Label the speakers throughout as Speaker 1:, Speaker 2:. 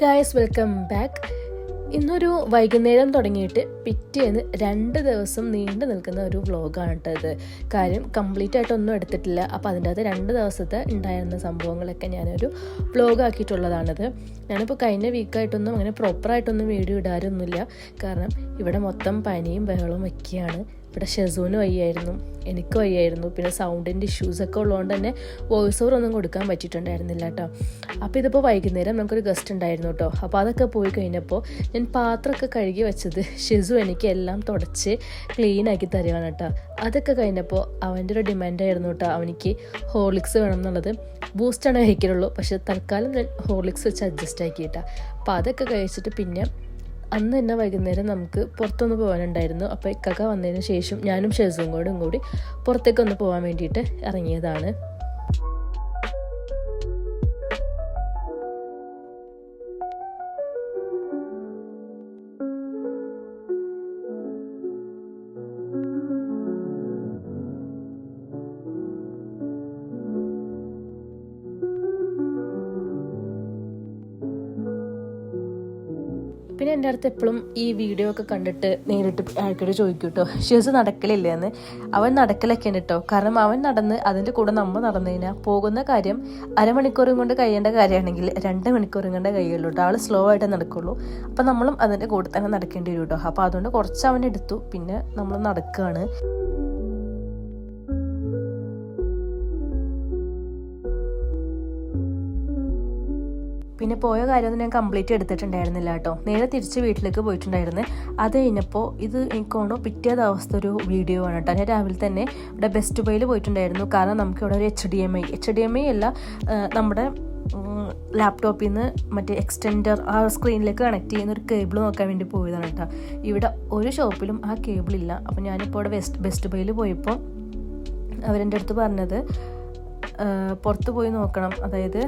Speaker 1: Guys welcome back ഇന്നൊരു വൈകുന്നേരം തുടങ്ങിയിട്ട് പിറ്റേന്ന് രണ്ട് ദിവസം നീണ്ടു നിൽക്കുന്ന ഒരു വ്ളോഗാണ് കേട്ടോ ഇത്. കാര്യം കംപ്ലീറ്റ് ആയിട്ടൊന്നും എടുത്തിട്ടില്ല. അപ്പോൾ അതിന്റെ അകത്ത് രണ്ട് ദിവസത്തെ ഉണ്ടായിരുന്ന സംഭവങ്ങളൊക്കെ ഞാനൊരു വ്ളോഗ് ആക്കിയിട്ടുള്ളതാണിത്. ഞാനിപ്പോൾ കഴിഞ്ഞ വീക്കായിട്ടൊന്നും അങ്ങനെ പ്രോപ്പറായിട്ടൊന്നും വീഡിയോ ഇടാറൊന്നുമില്ല. കാരണം ഇവിടെ മൊത്തം പനിയും ബഹളവും ഒക്കെയാണ്. ഇവിടെ ഷെസൂന് വയ്യായിരുന്നു എനിക്ക് വയ്യായിരുന്നു. പിന്നെ സൗണ്ടിന്റെ ഇഷ്യൂസൊക്കെ ഉള്ളതുകൊണ്ട് തന്നെ വോയിസ് ഓവർ ഒന്നും കൊടുക്കാൻ പറ്റിയിട്ടുണ്ടായിരുന്നില്ല കേട്ടോ. അപ്പോൾ ഇതിപ്പോൾ വൈകുന്നേരം നമുക്കൊരു ഗസ്റ്റ് ഉണ്ടായിരുന്നു കേട്ടോ. അപ്പോൾ അതൊക്കെ പോയി കഴിഞ്ഞപ്പോൾ ഞാൻ പാത്രമൊക്കെ കഴുകി വെച്ചത് ഷെസു എനിക്ക് എല്ലാം തുടച്ച് ക്ലീൻ ആക്കി തരികയാണ് കേട്ടോ. അതൊക്കെ കഴിഞ്ഞപ്പോൾ അവന്റെ ഒരു ഡിമാൻഡായിരുന്നു കേട്ടോ. അവനിക്ക് ഹോർലിക്സ് വേണം എന്നുള്ളത്. ബൂസ്റ്റാണ് കഴിക്കലുള്ളൂ. പക്ഷേ തൽക്കാലം ഞാൻ ഹോർലിക്സ് വെച്ച് അഡ്ജസ്റ്റ് ആക്കിയിട്ടാ അപ്പോൾ അതൊക്കെ കഴിച്ചിട്ട് പിന്നെ അന്ന് തന്നെ വൈകുന്നേരം നമുക്ക് പുറത്തൊന്ന് പോകാനുണ്ടായിരുന്നു. അപ്പോൾ ഇക്കക വന്നതിന് ശേഷം ഞാനും ഷെസും കൂടെ കൂടി പുറത്തേക്കൊന്ന് പോകാൻ വേണ്ടിയിട്ട് ഇറങ്ങിയതാണ്. പിന്നെ എന്റെ അടുത്ത് എപ്പോഴും ഈ വീഡിയോ ഒക്കെ കണ്ടിട്ട് നേരിട്ട് ആൾക്കാർ ചോദിക്കും കേട്ടോ ഷിയസ് നടക്കലില്ലേ എന്ന് അവൻ നടക്കലൊക്കെയാണ് കേട്ടോ കാരണം അവൻ നടന്ന് അതിന്റെ കൂടെ നമ്മൾ നടന്നു കഴിഞ്ഞാൽ പോകുന്ന കാര്യം അരമണിക്കൂറും കൊണ്ട് കഴിയേണ്ട കാര്യമാണെങ്കിൽ രണ്ട് മണിക്കൂറും കൊണ്ട് കഴിയുള്ളൂ കേട്ടോ ആൾ സ്ലോ ആയിട്ട് നടക്കുള്ളൂ. അപ്പം നമ്മളും അതിന്റെ കൂടെ തന്നെ നടക്കേണ്ടി വരും കേട്ടോ അപ്പോൾ അതുകൊണ്ട് കുറച്ച് അവൻ എടുത്തു. പിന്നെ നമ്മൾ നടക്കുകയാണ് പിന്നെ പോയ കാര്യമൊന്നും ഞാൻ കംപ്ലീറ്റ് എടുത്തിട്ടുണ്ടായിരുന്നില്ല കേട്ടോ. നേരെ തിരിച്ച് വീട്ടിലേക്ക് പോയിട്ടുണ്ടായിരുന്നു. അത് കഴിഞ്ഞപ്പോൾ ഇത് എനിക്ക് തോന്നുന്നു പിറ്റേ ദിവസത്തെ ഒരു വീഡിയോ ആണ് കേട്ടോ. ഞാൻ രാവിലെ തന്നെ ഇവിടെ ബെസ്റ്റ് ബൈയിൽ പോയിട്ടുണ്ടായിരുന്നു. കാരണം നമുക്ക് ഇവിടെ ഒരു H D M I H D M I അല്ല നമ്മുടെ ലാപ്ടോപ്പിൽ നിന്ന് മറ്റേ എക്സ്റ്റെൻഡർ ആ സ്ക്രീനിലേക്ക് കണക്ട് ചെയ്യുന്ന ഒരു കേബിൾ നോക്കാൻ വേണ്ടി പോയതാണ് കേട്ടോ. ഇവിടെ ഒരു ഷോപ്പിലും ആ കേബിൾ ഇല്ല. അപ്പോൾ ഞാനിപ്പോൾ ഇവിടെ ബെസ്റ്റ് ബെസ്റ്റ് ബൈയിൽ പോയപ്പോൾ അവരെന്റെ അടുത്ത് പറഞ്ഞത് പുറത്ത് പോയി നോക്കണം. അതായത്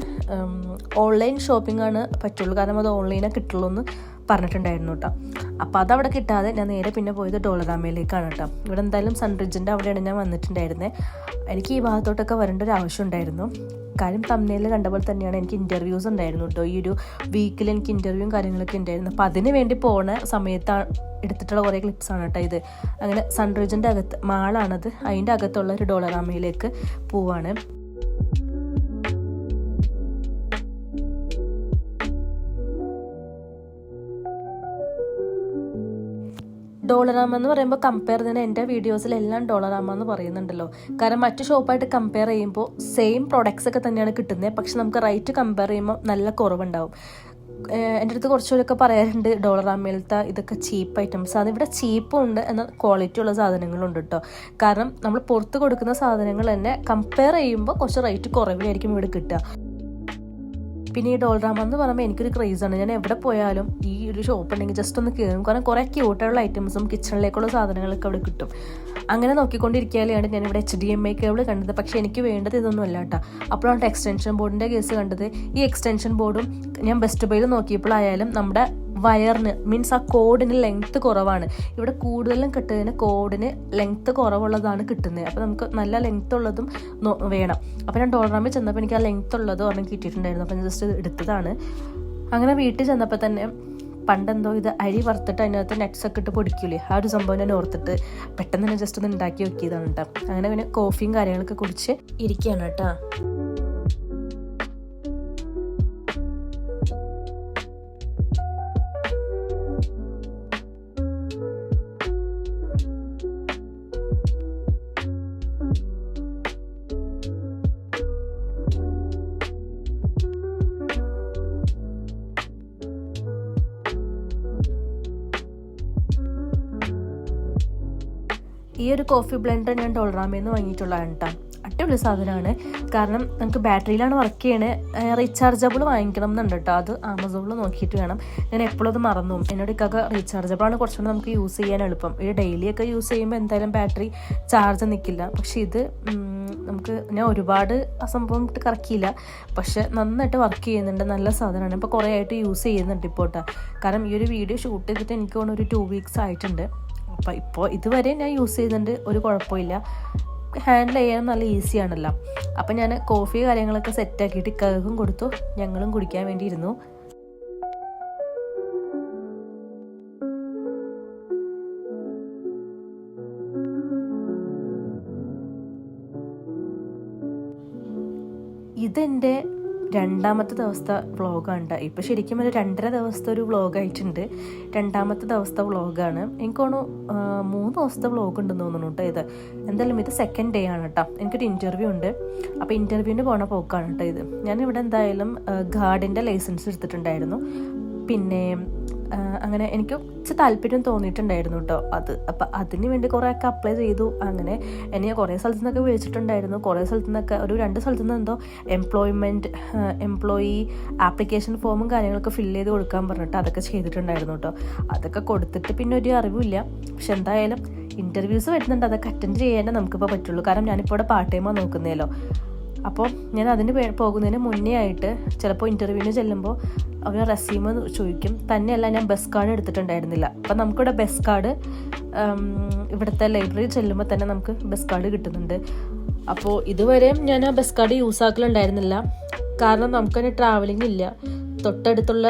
Speaker 1: ഓൺലൈൻ ഷോപ്പിംഗ് ആണ് പറ്റുള്ളൂ. കാരണം അത് ഓൺലൈനാണ് കിട്ടുള്ളൂ എന്ന് പറഞ്ഞിട്ടുണ്ടായിരുന്നു കേട്ടോ. അപ്പോൾ അതവിടെ കിട്ടാതെ ഞാൻ നേരെ പിന്നെ പോയത് ഡോളറാമയിലേക്കാണ് കേട്ടോ. ഇവിടെ എന്തായാലും സൺറിജിന്റെ അവിടെയാണ് ഞാൻ വന്നിട്ടുണ്ടായിരുന്നത് എനിക്ക് ഈ ഭാഗത്തോട്ടൊക്കെ വരേണ്ട ഒരു ആവശ്യം ഉണ്ടായിരുന്നു. കാര്യം തമ്മിൽ കണ്ട പോലെ തന്നെയാണ് എനിക്ക് ഇന്റർവ്യൂസ് ഉണ്ടായിരുന്നു കേട്ടോ. ഈ ഒരു വീക്കിൽ എനിക്ക് ഇന്റർവ്യൂവും കാര്യങ്ങളൊക്കെ ഉണ്ടായിരുന്നു. അപ്പോൾ അതിന് വേണ്ടി പോണ സമയത്താണ് എടുത്തിട്ടുള്ള കുറേ ക്ലിപ്സാണ് കേട്ടോ ഇത്. അങ്ങനെ സൺറിജിന്റെ അകത്ത് മാളാണത്. അതിന്റെ അകത്തുള്ള ഒരു ഡോളറാമയിലേക്ക് പോവാണ്. ഡോളറാമ എന്ന് പറയുമ്പോൾ കമ്പയർ ചെയ്യുന്ന എന്റെ വീഡിയോസിലെല്ലാം ഡോളറാമ എന്ന് പറയുന്നുണ്ടല്ലോ. കാരണം മറ്റു ഷോപ്പായിട്ട് കമ്പയർ ചെയ്യുമ്പോൾ സെയിം പ്രൊഡക്ട്സ് ഒക്കെ തന്നെയാണ് കിട്ടുന്നത് പക്ഷെ നമുക്ക് റേറ്റ് കമ്പയർ ചെയ്യുമ്പോൾ നല്ല കുറവുണ്ടാവും. എന്റെ അടുത്ത് കുറച്ചുകൂടെയൊക്കെ പറയാറുണ്ട് ഡോളറാമയിലത്തെ ഇതൊക്കെ ചീപ്പ് ഐറ്റംസ് അത് ഇവിടെ ചീപ്പും ഉണ്ട് എന്ന ക്വാളിറ്റി ഉള്ള സാധനങ്ങളുണ്ട് കേട്ടോ കാരണം നമ്മൾ പുറത്ത് കൊടുക്കുന്ന സാധനങ്ങൾ തന്നെ കമ്പയർ ചെയ്യുമ്പോൾ കുറച്ച് റേറ്റ് കുറവിലായിരിക്കും ഇവിടെ കിട്ടുക. പിന്നെ ഈ ഡോൾറാമ എന്ന് പറയുമ്പോൾ എനിക്കൊരു ക്രേസാണ് ഞാൻ എവിടെ പോയാലും ഈ ഒരു ഷോപ്പ് ഉണ്ടെങ്കിൽ ജസ്റ്റ് ഒന്ന് കയറും കാരണം കുറേ ക്യൂട്ടായുള്ള ഐറ്റംസും കിച്ചണിലേക്കുള്ള സാധനങ്ങളൊക്കെ അവിടെ കിട്ടും. അങ്ങനെ നോക്കിക്കൊണ്ടിരിക്കുകയാണ് ഞാൻ ഇവിടെ H D M I cable കണ്ടത്. പക്ഷേ എനിക്ക് വേണ്ടത് ഇതൊന്നും അല്ല കേട്ടോ. അപ്പോഴാണ് എക്സ്റ്റൻഷൻ ബോർഡിന്റെ കേസ് കണ്ടത്. ഈ എക്സ്റ്റൻഷൻ ബോർഡും ഞാൻ ബെസ്റ്റ് ബൈയിൽ നോക്കിയപ്പോഴായാലും നമ്മുടെ വയറിന് മീൻസ് ആ കോഡിന് ലെങ്ത്ത് കുറവാണ്. ഇവിടെ കൂടുതലും കിട്ടുന്നതിന് കോഡിന് ലെങ്ത്ത് കുറവുള്ളതാണ് കിട്ടുന്നത്. അപ്പോൾ നമുക്ക് നല്ല ലെങ്ത്ത് ഉള്ളതും വേണം. അപ്പോൾ ഞാൻ ഡോളറാമിൽ ചെന്നപ്പോൾ എനിക്ക് ആ ലെങ്ത്ത് ഉള്ളത് ഒരെണ്ണം കിട്ടിയിട്ടുണ്ടായിരുന്നു. അപ്പോൾ ഞാൻ ജസ്റ്റ് എടുത്തതാണ്. അങ്ങനെ വീട്ടിൽ ചെന്നപ്പോൾ തന്നെ പണ്ടെന്തോ ഇത് അരി വറുത്തിട്ട് അതിനകത്ത് നട്ട്സ് ഒക്കെ ഇട്ട് പൊടിക്കൂലേ? ആ ഒരു സംഭവം ഞാൻ ഓർത്തിട്ട് പെട്ടെന്ന് തന്നെ ജസ്റ്റ് ഒന്ന് ഉണ്ടാക്കി വെക്കിയതാണ് കേട്ടോ അങ്ങനെ പിന്നെ കോഫിയും കാര്യങ്ങളൊക്കെ കുടിച്ച് ഇരിക്കുകയാണ് കേട്ടോ ഈ ഒരു കോഫി ബ്ലെൻഡർ ഞാൻ ഡോളറാമയിൽ നിന്ന് വാങ്ങിയിട്ടുള്ളതാണ് കേട്ടോ അടിപൊളി സാധനമാണ് കാരണം നമുക്ക് ബാറ്ററിയിലാണ് വർക്ക് ചെയ്യണേ. റീചാർജബിൾ വാങ്ങിക്കണം എന്നുണ്ട് കേട്ടോ അത് ആമസോണിൽ നോക്കിയിട്ട് വേണം. ഞാൻ എപ്പോഴും അത് മറന്നു. എന്നോട് ഇക്കൊക്കെ റീചാർജബിളാണ് കുറച്ചുകൂടി നമുക്ക് യൂസ് ചെയ്യാൻ എളുപ്പം. ഈ ഡെയിലിയൊക്കെ യൂസ് ചെയ്യുമ്പോൾ എന്തായാലും ബാറ്ററി ചാർജ് നിൽക്കില്ല പക്ഷേ ഇത് നമുക്ക് ഞാൻ ഒരുപാട് അസംഭവം സംഭവം ഇട്ട് കറക്കിയില്ല. പക്ഷെ നന്നായിട്ട് വർക്ക് ചെയ്യുന്നുണ്ട്. നല്ല സാധനമാണ് ഇപ്പോൾ കുറേ ആയിട്ട് യൂസ് ചെയ്യുന്നുണ്ട് ഇപ്പോൾ കാരണം ഈ ഒരു വീഡിയോ ഷൂട്ട് ചെയ്തിട്ട് എനിക്ക് തോന്നുന്നു ഒരു ടു വീക്സ് ആയിട്ടുണ്ട്. അപ്പോൾ ഇപ്പോൾ ഇതുവരെ ഞാൻ യൂസ് ചെയ്യുന്നുണ്ട് ഒരു കുഴപ്പമില്ല ഹാൻഡിൽ ചെയ്യാൻ നല്ല ഈസിയാണല്ലോ അപ്പം ഞാൻ കോഫി കാര്യങ്ങളൊക്കെ സെറ്റാക്കിയിട്ട് കേക്കും കൊടുത്തു. ഞങ്ങളും കുടിക്കാൻ വേണ്ടി ഇരുന്നു ഇതെന്റെ രണ്ടാമത്തെ ദിവസത്തെ വ്ളോഗാണ് ട്ടോ. ഇപ്പം ശരിക്കും ഒരു രണ്ടര ദിവസത്തെ ഒരു വ്ളോഗായിട്ടുണ്ട് രണ്ടാമത്തെ ദിവസത്തെ വ്ളോഗാണ് എനിക്ക് തോന്നുന്നു ആ, മൂന്ന് ദിവസത്തെ വ്ളോഗ് ഉണ്ടെന്ന് തോന്നുന്നു കേട്ടോ ഇത്. എന്തായാലും ഇത് സെക്കൻഡ് ഡേ ആണ് കേട്ടോ എനിക്കൊരു ഇന്റർവ്യൂ ഉണ്ട്. അപ്പോൾ ഇന്റർവ്യൂവിന് പോണ പോക്കാണ് കേട്ടോ ഇത്. ഞാനിവിടെ എന്തായാലും ഗാർഡിന്റെ ലൈസൻസ് എടുത്തിട്ടുണ്ടായിരുന്നു. പിന്നെ അങ്ങനെ എനിക്ക് കുറച്ച് താല്പര്യം തോന്നിയിട്ടുണ്ടായിരുന്നു കേട്ടോ അത്. അപ്പം അതിന് വേണ്ടി കുറേയൊക്കെ അപ്ലൈ ചെയ്തു. അങ്ങനെ എന്നെ കുറേ സ്ഥലത്തു നിന്നൊക്കെ വിളിച്ചിട്ടുണ്ടായിരുന്നു. കുറേ സ്ഥലത്തു നിന്നൊക്കെ ഒരു രണ്ട് സ്ഥലത്തു നിന്ന് എന്തോ എംപ്ലോയ്മെന്റ് എംപ്ലോയി ആപ്ലിക്കേഷൻ ഫോമും കാര്യങ്ങളൊക്കെ ഫില്ല് ചെയ്ത് കൊടുക്കാൻ പറഞ്ഞിട്ട് അതൊക്കെ ചെയ്തിട്ടുണ്ടായിരുന്നു കേട്ടോ അതൊക്കെ കൊടുത്തിട്ട് പിന്നെ ഒരു അറിവില്ല പക്ഷെ എന്തായാലും ഇന്റർവ്യൂസ് വരുന്നുണ്ട്. അതൊക്കെ അറ്റൻഡ് ചെയ്യാനേ നമുക്കിപ്പോൾ പറ്റുള്ളൂ. കാരണം ഞാനിപ്പോൾ ഇവിടെ പാർട്ട് ടൈമാണ് നോക്കുന്നതല്ലോ അപ്പോൾ ഞാൻ അതിന് പോകുന്നതിന് മുന്നേ ആയിട്ട് ചിലപ്പോൾ ഇന്റർവ്യൂവിന് ചെല്ലുമ്പോൾ അവർ റെസ്യൂമ് ചോദിക്കും. തന്നെയല്ല ഞാൻ ബസ് കാർഡ് എടുത്തിട്ടുണ്ടായിരുന്നില്ല. അപ്പം നമുക്കിവിടെ ബസ് കാർഡ് ഇവിടുത്തെ ലൈബ്രറി ചെല്ലുമ്പോൾ തന്നെ നമുക്ക് ബസ് കാർഡ് കിട്ടുന്നുണ്ട്. അപ്പോൾ ഇതുവരെയും ഞാൻ ആ ബസ് കാർഡ് യൂസ് ആക്കലുണ്ടായിരുന്നില്ല. കാരണം നമുക്കതിന് ട്രാവലിംഗ് ഇല്ല. തൊട്ടടുത്തുള്ള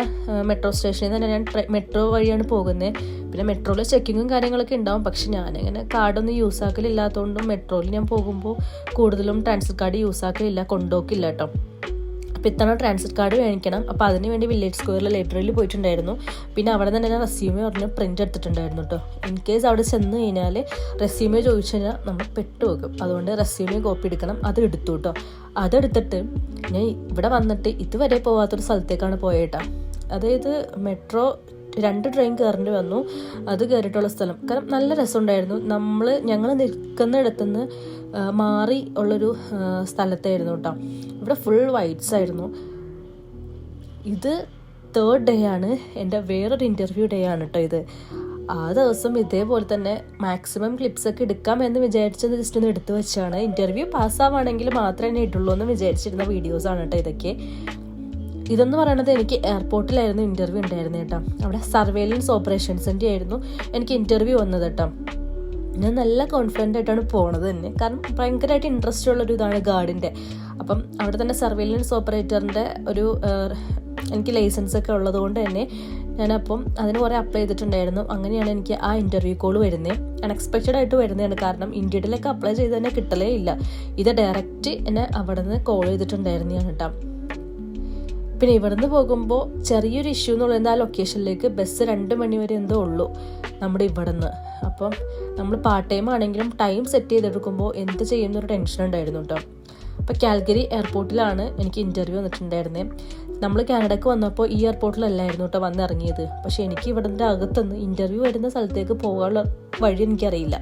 Speaker 1: മെട്രോ സ്റ്റേഷനിൽ തന്നെ ഞാൻ മെട്രോ വഴിയാണ് പോകുന്നത് പിന്നെ മെട്രോയിൽ ചെക്കിങ്ങും കാര്യങ്ങളൊക്കെ ഉണ്ടാവും. പക്ഷെ ഞാനിങ്ങനെ കാർഡൊന്നും യൂസ് ആക്കലില്ലാത്തതുകൊണ്ടും മെട്രോയിൽ ഞാൻ പോകുമ്പോൾ കൂടുതലും ട്രാൻസ്ഫർ കാർഡ് യൂസ് ആക്കലില്ല കൊണ്ടുപോക്കില്ല കേട്ടോ അപ്പോൾ ഇത്തവണ ട്രാൻസ്ഫർ കാർഡ് വേണിക്കണം. അപ്പോൾ അതിന് വേണ്ടി വില്ലേജ് സ്ക്വയറിൽ ലൈബ്രറിയിൽ പോയിട്ടുണ്ടായിരുന്നു. പിന്നെ അവിടെ തന്നെ ഞാൻ റെസ്യൂമെ പറഞ്ഞ് പ്രിന്റ് എടുത്തിട്ടുണ്ടായിരുന്നു കേട്ടോ ഇൻ കേസ് അവിടെ ചെന്ന് കഴിഞ്ഞാൽ റെസ്യൂമെ ചോദിച്ചു കഴിഞ്ഞാൽ നമ്മൾ പെട്ടുപോകും അതുകൊണ്ട് റെസ്യൂമെ കോപ്പി എടുക്കണം. അത് എടുത്തു കേട്ടോ അതെടുത്തിട്ട് ഞാൻ ഇവിടെ വന്നിട്ട് ഇതുവരെ പോവാത്തൊരു സ്ഥലത്തേക്കാണ് പോയേട്ടാ അതായത് മെട്രോ രണ്ട് ട്രെയിൻ കയറേണ്ടി വന്നു. അത് കയറിയിട്ടുള്ള സ്ഥലം. കാരണം നല്ല രസമുണ്ടായിരുന്നു. നമ്മൾ ഞങ്ങൾ നിൽക്കുന്നിടത്തുനിന്ന് മാറി ഉള്ളൊരു സ്ഥലത്തായിരുന്നു കേട്ടോ ഇവിടെ ഫുൾ വൈറ്റ്സ് ആയിരുന്നു. ഇത് തേർഡ് ഡേ ആണ്. എന്റെ വേറൊരു ഇന്റർവ്യൂ ഡേ ആണ് കേട്ടോ ഇത്. ആ ദിവസം ഇതേപോലെ തന്നെ മാക്സിമം ക്ലിപ്സ് ഒക്കെ എടുക്കാം എന്ന് വിചാരിച്ചത് ജസ്റ്റ് ഒന്ന് എടുത്തു വെച്ചാണ്. ഇന്റർവ്യൂ പാസ്സാവുകയാണെങ്കിൽ മാത്രമേ ഇട്ടുള്ളൂ എന്ന് വിചാരിച്ചിരുന്ന വീഡിയോസാണ് കേട്ടോ ഇതൊക്കെ. ഇതെന്ന് പറയുന്നത് എനിക്ക് എയർപോർട്ടിലായിരുന്നു ഇന്റർവ്യൂ ഉണ്ടായിരുന്നത് കേട്ടോ അവിടെ സർവേലൻസ് ഓപ്പറേഷൻസിന്റെ ആയിരുന്നു എനിക്ക് ഇന്റർവ്യൂ വന്നത് കേട്ടോ ഞാൻ നല്ല കോൺഫിഡന്റ് ആയിട്ടാണ് പോണത് തന്നെ. കാരണം ഭയങ്കരമായിട്ട് ഇൻട്രസ്റ്റ് ഉള്ളൊരു ഇതാണ് ഗാർഡിന്റെ അപ്പം അവിടെ തന്നെ സർവേലൻസ് ഓപ്പറേറ്ററിന്റെ ഒരു എനിക്ക് ലൈസൻസ് ഒക്കെ ഉള്ളത് കൊണ്ട് തന്നെ ഞാനപ്പം അതിന് കുറേ അപ്ലൈ ചെയ്തിട്ടുണ്ടായിരുന്നു. അങ്ങനെയാണ് എനിക്ക് ആ ഇന്റർവ്യൂ കോൾ വരുന്നത് അൺഎക്സ്പെക്റ്റഡ് ആയിട്ട് വരുന്നതാണ്. കാരണം ഇന്ത്യയിലൊക്കെ അപ്ലൈ ചെയ്ത് തന്നെ കിട്ടലേ ഇല്ല. ഇത് ഡയറക്റ്റ് എന്നെ അവിടെ നിന്ന് കോൾ ചെയ്തിട്ടുണ്ടായിരുന്നു ഞാൻ കേട്ടോ പിന്നെ ഇവിടുന്ന് പോകുമ്പോൾ ചെറിയൊരു ഇഷ്യൂ എന്ന് പറയുന്നത് ആ ലൊക്കേഷനിലേക്ക് ബസ് രണ്ട് മണി വരെ എന്തോ ഉള്ളൂ നമ്മുടെ ഇവിടുന്ന്. അപ്പം നമ്മൾ പാർട്ട് ടൈം ആണെങ്കിലും ടൈം സെറ്റ് ചെയ്തെടുക്കുമ്പോൾ എന്ത് ചെയ്യുന്നൊരു ടെൻഷൻ ഉണ്ടായിരുന്നു കേട്ടോ അപ്പോൾ കാൽഗരി എയർപോർട്ടിലാണ് എനിക്ക് ഇന്റർവ്യൂ വന്നിട്ടുണ്ടായിരുന്നത് നമ്മൾ കാനഡയ്ക്ക് വന്നപ്പോൾ ഈ എയർപോർട്ടിലല്ലായിരുന്നു കേട്ടോ വന്നിറങ്ങിയത്. പക്ഷേ എനിക്ക് ഇവിടുത്തെ അകത്തുനിന്ന് ഇന്റർവ്യൂ വരുന്ന സ്ഥലത്തേക്ക് പോകാനുള്ള വഴി എനിക്കറിയില്ല.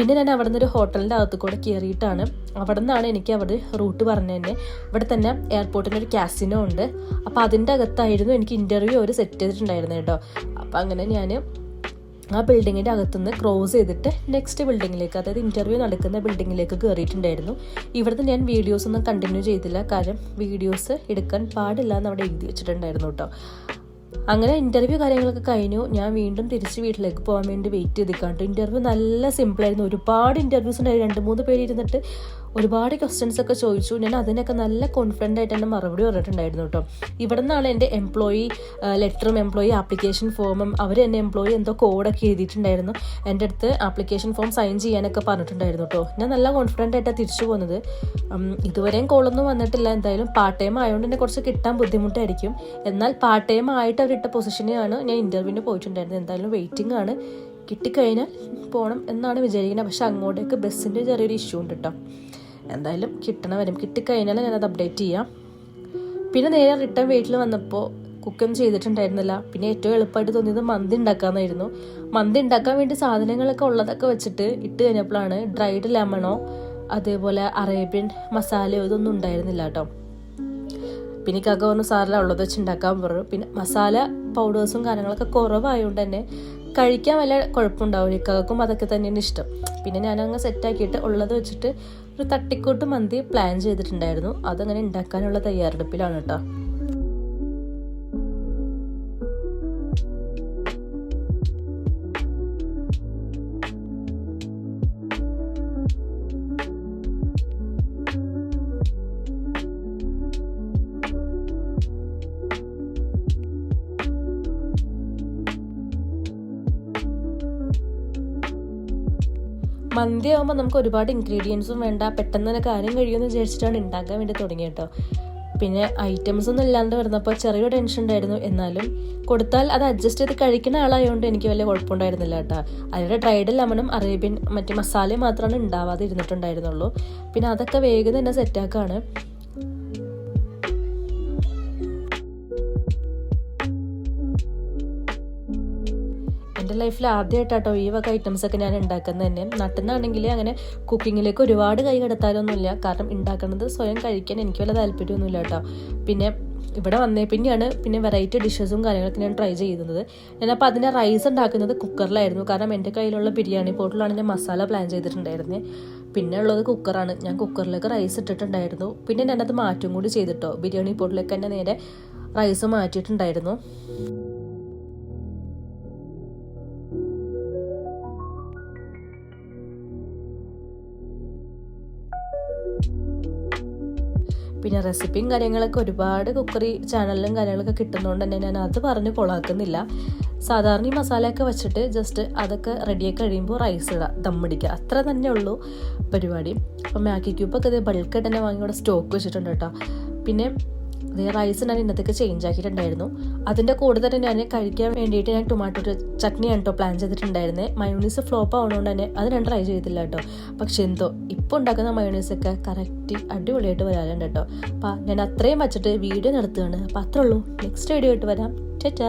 Speaker 1: പിന്നെ ഞാൻ അവിടെ നിന്ന് ഒരു ഹോട്ടലിന്റെ അകത്ത് കൂടെ കയറിയിട്ടാണ് അവിടെ നിന്നാണ് എനിക്ക് അവിടെ റൂട്ട് പറഞ്ഞു തന്നെ. ഇവിടെ തന്നെ എയർപോർട്ടിന് ഒരു കാസിനോ ഉണ്ട്. അപ്പോൾ അതിന്റെ അകത്തായിരുന്നു എനിക്ക് ഇന്റർവ്യൂ അവർ സെറ്റ് ചെയ്തിട്ടുണ്ടായിരുന്നത് കേട്ടോ. അപ്പോൾ അങ്ങനെ ഞാൻ ആ ബിൽഡിങ്ങിന്റെ അകത്തുനിന്ന് ക്രോസ് ചെയ്തിട്ട് നെക്സ്റ്റ് ബിൽഡിങ്ങിലേക്ക് അതായത് ഇന്റർവ്യൂ നടക്കുന്ന ബിൽഡിങ്ങിലേക്ക് കയറിയിട്ടുണ്ടായിരുന്നു ഇവിടുന്ന് ഞാൻ വീഡിയോസ് ഒന്നും കണ്ടിന്യൂ ചെയ്തില്ല. കാരണം വീഡിയോസ് എടുക്കാൻ പാടില്ല എന്ന് അവിടെ എഴുതി വെച്ചിട്ടുണ്ടായിരുന്നു കേട്ടോ. അങ്ങനെ ഇന്റർവ്യൂ കാര്യങ്ങളൊക്കെ കഴിഞ്ഞു. ഞാൻ വീണ്ടും തിരിച്ച് വീട്ടിലേക്ക് പോകാൻ വേണ്ടി വെയിറ്റ് ചെയ്തിക്കാണ്ട് ഇന്റർവ്യൂ നല്ല സിമ്പിളായിരുന്നു ഒരുപാട് ഇന്റർവ്യൂസ് ഉണ്ടായിരുന്നു രണ്ട് മൂന്ന് പേര് ഇരുന്നിട്ട് ഒരുപാട് ക്വസ്റ്റ്യൻസ് ഒക്കെ ചോദിച്ചു. ഞാൻ അതിനൊക്കെ നല്ല കോൺഫിഡന്റ് ആയിട്ട് തന്നെ മറുപടി പറഞ്ഞിട്ടുണ്ടായിരുന്നു കേട്ടോ ഇവിടെ നിന്നാണ് എന്റെ എംപ്ലോയി ലെറ്ററും എംപ്ലോയി ആപ്ലിക്കേഷൻ ഫോമും അവർ എന്റെ എംപ്ലോയി എന്തോ കോഡൊക്കെ എഴുതിയിട്ടുണ്ടായിരുന്നു. എന്റെ അടുത്ത് ആപ്ലിക്കേഷൻ ഫോം സൈൻ ചെയ്യാനൊക്കെ പറഞ്ഞിട്ടുണ്ടായിരുന്നു കേട്ടോ ഞാൻ നല്ല കോൺഫിഡന്റ് ആയിട്ടാണ് തിരിച്ചു പോകുന്നത് ഇതുവരെയും കോളൊന്നും വന്നിട്ടില്ല. എന്തായാലും പാർട്ട് ടൈം ആയതുകൊണ്ട് തന്നെ കുറച്ച് കിട്ടാൻ ബുദ്ധിമുട്ടായിരിക്കും. എന്നാൽ പാർട്ട് ടൈം ആയിട്ട് അവരിട്ട പൊസിഷനെയാണ് ഞാൻ ഇന്റർവ്യൂവിന് പോയിട്ടുണ്ടായിരുന്നത്. എന്തായാലും വെയിറ്റിംഗ് ആണ്. കിട്ടിക്കഴിഞ്ഞാൽ പോകണം എന്നാണ് വിചാരിക്കുന്നത്. പക്ഷെ അങ്ങോട്ടേക്ക് ബസ്സിന്റെ ചെറിയൊരു ഇഷ്യൂ ഉണ്ട് കേട്ടോ എന്തായാലും കിട്ടണ വരും കിട്ടിക്കഴിഞ്ഞാൽ ഞാനത് അപ്ഡേറ്റ് ചെയ്യാം. പിന്നെ നേരെ റിട്ടേൺ വീട്ടിൽ വന്നപ്പോൾ കുക്കൊന്നും ചെയ്തിട്ടുണ്ടായിരുന്നില്ല. പിന്നെ ഏറ്റവും എളുപ്പമായിട്ട് തോന്നിയത് മന്തി ഉണ്ടാക്കാമെന്നായിരുന്നു മന്തി ഉണ്ടാക്കാൻ വേണ്ടി സാധനങ്ങളൊക്കെ ഉള്ളതൊക്കെ വെച്ചിട്ട് ഇട്ട് കഴിഞ്ഞപ്പോഴാണ് ഡ്രൈഡ് ലെമണോ അതേപോലെ അറേബ്യൻ മസാലയോ ഇതൊന്നും ഉണ്ടായിരുന്നില്ല കേട്ടോ. പിന്നെ കക പറഞ്ഞു സാറിൽ ഉള്ളത് വെച്ച് ഉണ്ടാക്കാൻ പറഞ്ഞു പിന്നെ മസാല പൗഡേഴ്സും കാര്യങ്ങളൊക്കെ കുറവായതുകൊണ്ട് തന്നെ കഴിക്കാൻ വല്ല കുഴപ്പമുണ്ടാവില്ല. ഇക്കക്കും അതൊക്കെ തന്നെയാണ് ഇഷ്ടം. പിന്നെ ഞാനങ്ങ് സെറ്റാക്കിയിട്ട് ഉള്ളത് വെച്ചിട്ട് ഒരു തട്ടിക്കൂട്ട് മന്തി പ്ലാൻ ചെയ്തിട്ടുണ്ടായിരുന്നു. അതങ്ങനെ ഉണ്ടാക്കാനുള്ള തയ്യാറെടുപ്പിലാണ് കേട്ടോ മന്തി ആകുമ്പോൾ നമുക്ക് ഒരുപാട് ഇൻഗ്രീഡിയൻസും വേണ്ട. പെട്ടെന്ന് തന്നെ കാര്യം കഴിയുമെന്ന് വിചാരിച്ചിട്ടാണ് ഉണ്ടാക്കാൻ വേണ്ടി തുടങ്ങിയത് കേട്ടോ പിന്നെ ഐറ്റംസ് ഒന്നും ഇല്ലാണ്ട് വരുന്നപ്പോൾ ചെറിയ ടെൻഷൻ ഉണ്ടായിരുന്നു. എന്നാലും കൊടുത്താൽ അത് അഡ്ജസ്റ്റ് ചെയ്ത് കഴിക്കുന്ന ആളായതുകൊണ്ട് എനിക്ക് വലിയ കുഴപ്പമുണ്ടായിരുന്നില്ല കേട്ടോ അതിന്റെ ഡ്രൈഡ് ലെമണും അറേബ്യൻ മറ്റേ മസാലയും മാത്രമാണ് ഉണ്ടാവാതെ ഇരുന്നിട്ടുണ്ടായിരുന്നുള്ളൂ പിന്നെ അതൊക്കെ വേഗം തന്നെ സെറ്റാക്കാണ് ലൈഫിൽ ആദ്യമായിട്ടാട്ടോ ഈ വക ഐറ്റംസ് ഒക്കെ ഞാൻ ഉണ്ടാക്കുന്നത് തന്നെ നട്ടുന്നാണെങ്കിൽ അങ്ങനെ കുക്കിങ്ങിലേക്ക് ഒരുപാട് കൈ കടത്താലൊന്നുമില്ല കാരണം ഉണ്ടാക്കുന്നത് സ്വയം കഴിക്കാൻ എനിക്ക് വല്ല താല്പര്യമൊന്നുമില്ല കേട്ടോ പിന്നെ ഇവിടെ വന്നേ പിന്നെയാണ് പിന്നെ വെറൈറ്റി ഡിഷസും കാര്യങ്ങളൊക്കെ ഞാൻ ട്രൈ ചെയ്യുന്നത് ഞാനപ്പോൾ അതിന്റെ റൈസ് ഉണ്ടാക്കുന്നത് കുക്കറിലായിരുന്നു കാരണം എന്റെ കയ്യിലുള്ള ബിരിയാണി പോട്ടിലാണ് ഞാൻ മസാല പ്ലാൻ ചെയ്തിട്ടുണ്ടായിരുന്നത് പിന്നെ ഉള്ളത് കുക്കറാണ് ഞാൻ കുക്കറിലേക്ക് റൈസ് ഇട്ടിട്ടുണ്ടായിരുന്നു. പിന്നെ ഞാനത് മാറ്റും കൂടി ചെയ്തിട്ടോ. ബിരിയാണി പോട്ടിലേക്ക് തന്നെ നേരെ റൈസ് മാറ്റിയിട്ടുണ്ടായിരുന്നു. പിന്നെ റെസിപ്പിയും കാര്യങ്ങളൊക്കെ ഒരുപാട് കുക്കറി ചാനലിലും കാര്യങ്ങളൊക്കെ കിട്ടുന്നതുകൊണ്ട് തന്നെ ഞാൻ അത് പറഞ്ഞ് കൊളാക്കുന്നില്ല. സാധാരണ ഈ മസാലയൊക്കെ വെച്ചിട്ട് ജസ്റ്റ് അതൊക്കെ റെഡിയായി കഴിയുമ്പോൾ റൈസ് ഇടുക ദമ്മടിക്കുക അത്ര തന്നെ ഉള്ളൂ പരിപാടി. അപ്പം മാഗി ക്യൂബൊക്കെ ഇത് ബൾക്കായിട്ട് തന്നെ വാങ്ങി ഇവിടെ സ്റ്റോക്ക് വെച്ചിട്ടുണ്ട് കേട്ടോ പിന്നെ ഇത് റൈസ് ഞാൻ ഇന്നത്തേക്ക് ചേഞ്ച് ആക്കിയിട്ടുണ്ടായിരുന്നു. അതിന്റെ കൂടെ തന്നെ ഞാൻ കഴിക്കാൻ വേണ്ടിയിട്ട് ഞാൻ ടൊമാറ്റോ ചട്നി കേട്ടോ പ്ലാൻ ചെയ്തിട്ടുണ്ടായിരുന്നത് മയോണീസ് ഫ്ലോപ്പ് ആവുന്നതുകൊണ്ട് തന്നെ അത് ഞാൻ ട്രൈ ചെയ്തില്ല കേട്ടോ പക്ഷെ എന്തോ ഇപ്പോൾ ഉണ്ടാക്കുന്ന മയോണീസൊക്കെ കറക്റ്റ് അടിപൊളിയായിട്ട് വരാറുണ്ട് കേട്ടോ അപ്പം ഞാൻ അത്രയും വച്ചിട്ട് വീഡിയോ നടത്തുകയാണ് അപ്പം അത്രേ ഉള്ളൂ. നെക്സ്റ്റ് വീഡിയോ ആയിട്ട് വരാം. ചേച്ചാ